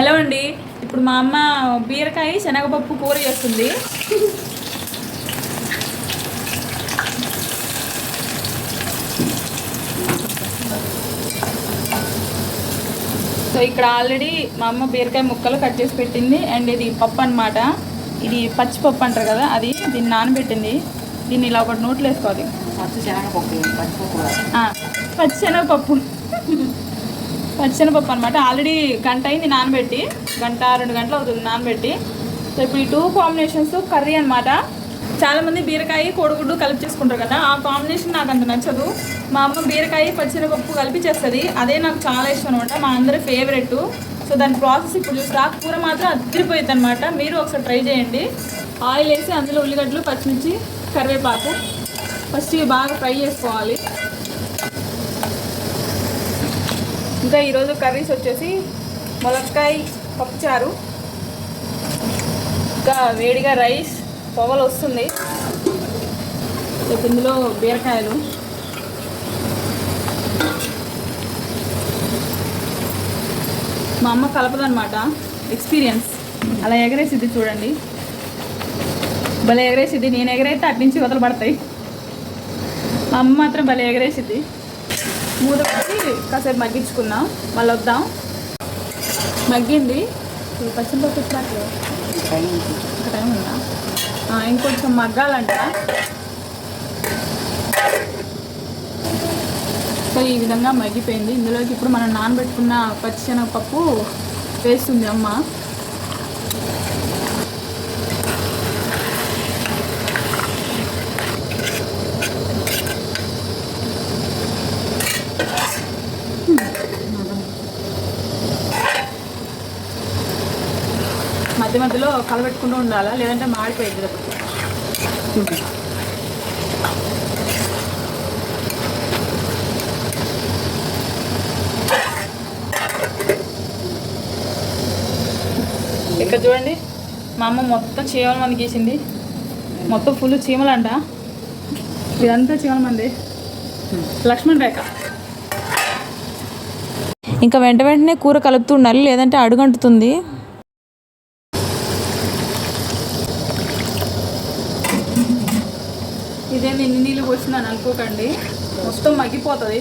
Hello అండి. ఇప్పుడు మా అమ్మ బీరకాయ శనగపప్పు కూర చేస్తుంది. సో ఇక్కడ ఆల్రెడీ మా అమ్మ బీరకాయ ముక్కలు కట్ చేసి పెట్టింది. అండ్ ఇది పప్పు అన్నమాట. ఇది పచ్చిపప్పు అంటారు కదా అది దీన్ని నానబెట్టింది. దీన్ని ఇలా ఒకటి నోట్లో వేసుకోవాలి. పచ్చి శనగపప్పు పచ్చిపప్పు కూడా ఆ, పచ్చిశనగపప్పు అనమాట ఆల్రెడీ గంట అయింది నానబెట్టి. గంట రెండు గంటలు అవుతుంది నానబెట్టి. సో ఇప్పుడు ఈ టూ కాంబినేషన్స్ కర్రీ అనమాట చాలామంది బీరకాయ కోడిగుడ్డు కలిపి చేసుకుంటారు కదా. ఆ కాంబినేషన్ నాకు అంత నచ్చదు. మా అమ్మ బీరకాయ పచ్చిశనగపప్పు కలిపి చేస్తుంది. అదే నాకు చాలా ఇష్టం అనమాట మా అందరి ఫేవరెట్ సో దాని ప్రాసెస్ ఇప్పుడు చూస్తే కూర మాత్రం అద్దరిపోయింది అనమాట మీరు ఒకసారి ట్రై చేయండి. ఆయిల్ వేసి అందులో ఉల్లిగడ్డలు పచ్చిమిర్చి కరివేపాకు. ఫస్ట్ ఇవి బాగా ఫ్రై చేసుకోవాలి. ఇంకా ఈరోజు కర్రీస్ వచ్చేసి మొలక్కాయ పప్పుచారు ఇంకా వేడిగా రైస్ పొగలు వస్తుంది. ఇందులో బీరకాయలు. మా అమ్మ కలపదనమాట ఎక్స్పీరియన్స్. అలా ఎగరేసిద్ది చూడండి. భలే ఎగరేసిద్ది. నేను ఎగరైతే అటు నుంచి మా అమ్మ మాత్రం భలే ఎగరేసిద్ది. మూత పెట్టి కాసేపు మగ్గించుకుందాం. మళ్ళీ వద్దాం. మగ్గింది. ఇప్పుడు పచ్చిమిరపప్పు ఇట్లా ఒక టైం ఉందా? ఇంకొంచెం మగ్గాలంట. సో ఈ విధంగా మగ్గిపోయింది. ఇందులోకి ఇప్పుడు మనం నానబెట్టుకున్న పచ్చిశనగపప్పు వేస్తుంది అమ్మ. మధ్య మధ్యలో కలబెట్టుకుంటూ ఉండాలా? లేదంటే మాడిపోయింది ఇక్కడ చూడండి. మా అమ్మ మొత్తం చీమల మంది గీసింది. మొత్తం ఫుల్ చీమలు అంట ఇదంతా చీమల మంది. లక్ష్మణ్ రేఖ. ఇంకా వెంట వెంటనే కూర కలుపుతూ ఉండాలి లేదంటే అడుగంటుతుంది. ఇదేంది ఇన్ని నీళ్ళు పోసిందని అనుకోకండి మొత్తం మగ్గిపోతుంది.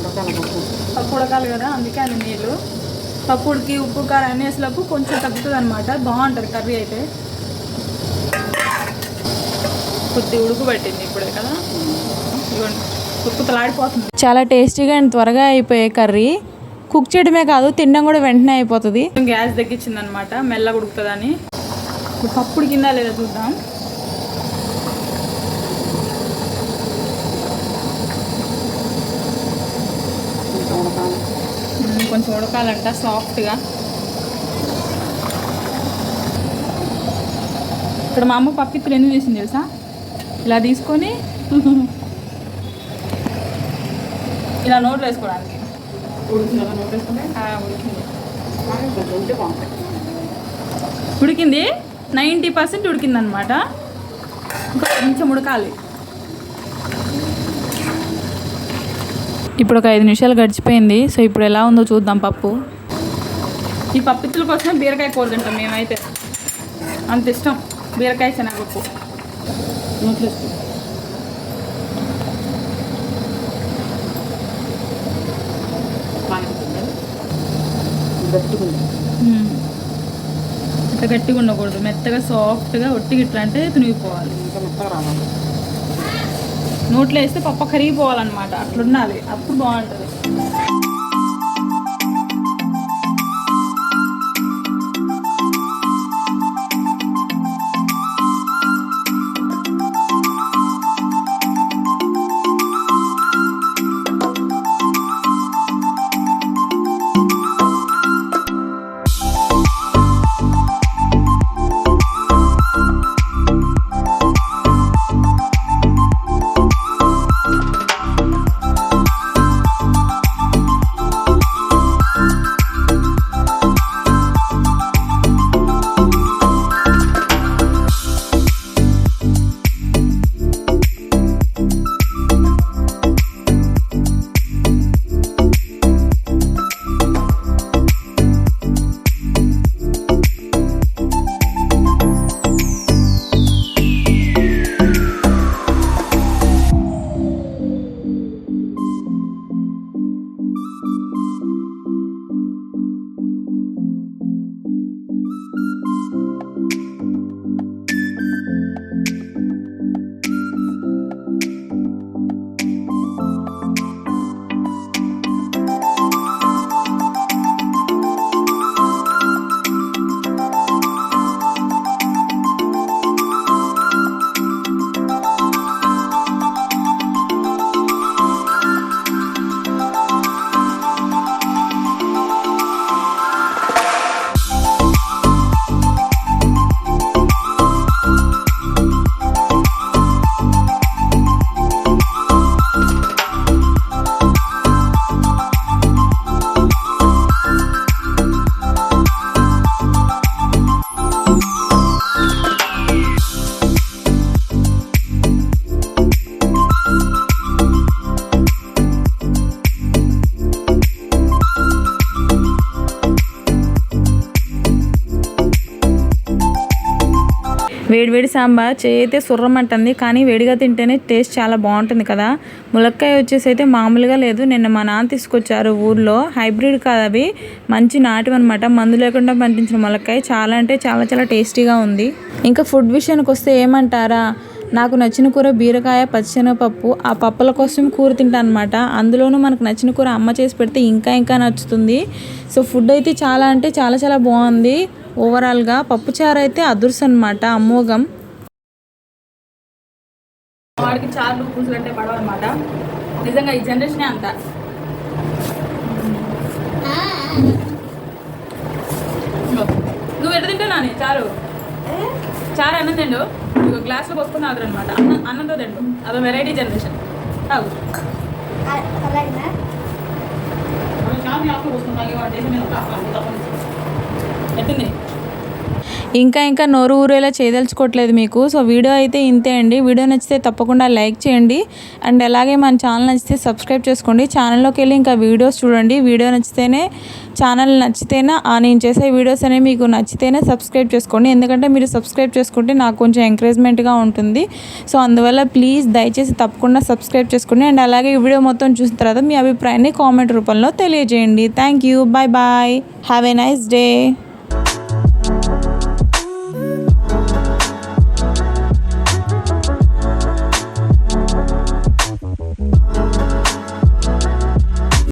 ఉడకాల పప్పు పప్పు ఉడకాలి కదా అందుకే అన్ని నీళ్ళు. పప్పుడికి ఉప్పు కారం అన్ని వేసేలోపు కొంచెం తగ్గుతుంది అనమాట బాగుంటుంది కర్రీ అయితే. కొద్ది ఉడుకు పట్టింది ఇప్పుడే కదా. ఇదిగోండి కుక్కుతలాడిపోతుంది చాలా టేస్టీగా అండ్ త్వరగా అయిపోయే కర్రీ. కుక్ చేయడమే కాదు తినడం కూడా వెంటనే అయిపోతుంది. గ్యాస్ తగ్గించింది అనమాట మెల్లగా ఉడుకుతుందని. ఇప్పుడు పప్పుడు కింద లేదా చూద్దాం ఇంకా ఉడకాలి ఉమ్, కొంచెం ఉడకాలంట సాఫ్ట్గా ఇక్కడ మా అమ్మ పప్పిత్తులు ఎందుకు చేసింది తెలుసా? ఇలా తీసుకొని ఇలా నోట్లో వేసుకోవడానికి. ఉడికింది? నైంటీ పర్సెంట్ ఉడికింది అనమాట ఇంకా కొంచెం ఉడకాలి. ఇప్పుడు ఒక ఐదు నిమిషాలు గడిచిపోయింది. సో ఇప్పుడు ఎలా ఉందో చూద్దాం పప్పు. ఈ పప్పిత్తుల కోసం బీరకాయ కూర తింటాం మేమైతే. అంత ఇష్టం. బీరకాయ శనగపప్పు. గట్టిగా ఉండకూడదు. మెత్తగా సాఫ్ట్గా ఒట్టిగా ఇట్లా అంటే తునిగిపోవాలి ఇంకా మెత్తగా రావాలి. నోట్లో వేస్తే పప్ప కరిగిపోవాలన్నమాట. అట్లున్నది అప్పుడు బాగుంటుంది. వేడివేడి సాంబార్ చేయితే సుర్రమంటుంది కానీ వేడిగా తింటేనే టేస్ట్ చాలా బాగుంటుంది కదా. ములక్కాయ వచ్చేసి అయితే మామూలుగా లేదు. నిన్న మా నాన్న తీసుకొచ్చారు ఊర్లో. హైబ్రిడ్ కాదు అవి. మంచి నాటివి అనమాట మందు లేకుండా పండించిన ములక్కాయ. చాలా అంటే చాలా చాలా టేస్టీగా ఉంది. ఇంకా ఫుడ్ విషయానికి వస్తే ఏమంటారా? నాకు నచ్చిన కూర బీరకాయ పచ్చిశనగపప్పు. ఆ పప్పుల కోసం కూర తింటాను అనమాట అందులోనూ మనకు నచ్చిన కూర అమ్మ చేసి పెడితే ఇంకా ఇంకా నచ్చుతుంది. సో ఫుడ్ అయితే చాలా అంటే చాలా చాలా బాగుంది. ఓవరాల్గా పప్పుచారు అయితే అదుర్స్ అనమాట అమోఘం. వాడికి చార్లు పూసులు అంటే పడవ అనమాట నిజంగా ఈ జనరేషనే అంత. నువ్వు ఎట్లా తింటా నాని? చారు. చారు అన్నం తిండు? ఇక గ్లాస్లో పోసుకుని తాగుతారు అనమాట అన్నం అన్నంతో తిండు. అదో వెరైటీ జనరేషన్ తాగు. వాటి మీద ఇంకా ఇంకా నోరు ఊరేలా చేయదలుచుకోవట్లేదు మీకు. సో వీడియో అయితే ఇంతే అండి. వీడియో నచ్చితే తప్పకుండా లైక్ చేయండి. అండ్ అలాగే మన ఛానల్ నచ్చితే సబ్స్క్రైబ్ చేసుకోండి. ఛానల్లోకి వెళ్ళి ఇంకా వీడియోస్ చూడండి. వీడియో నచ్చితేనే ఛానల్ నచ్చితేనే ఆ నేను చేసే వీడియోస్ అనేవి మీకు నచ్చితేనే సబ్స్క్రైబ్ చేసుకోండి. ఎందుకంటే మీరు సబ్స్క్రైబ్ చేసుకుంటే నాకు కొంచెం ఎంకరేజ్మెంట్గా ఉంటుంది. సో అందువల్ల ప్లీజ్ దయచేసి తప్పకుండా సబ్స్క్రైబ్ చేసుకోండి. అండ్ అలాగే ఈ వీడియో మొత్తం చూసిన తర్వాత మీ అభిప్రాయాన్ని కామెంట్ రూపంలో తెలియజేయండి. Thank you. Bye bye have a nice day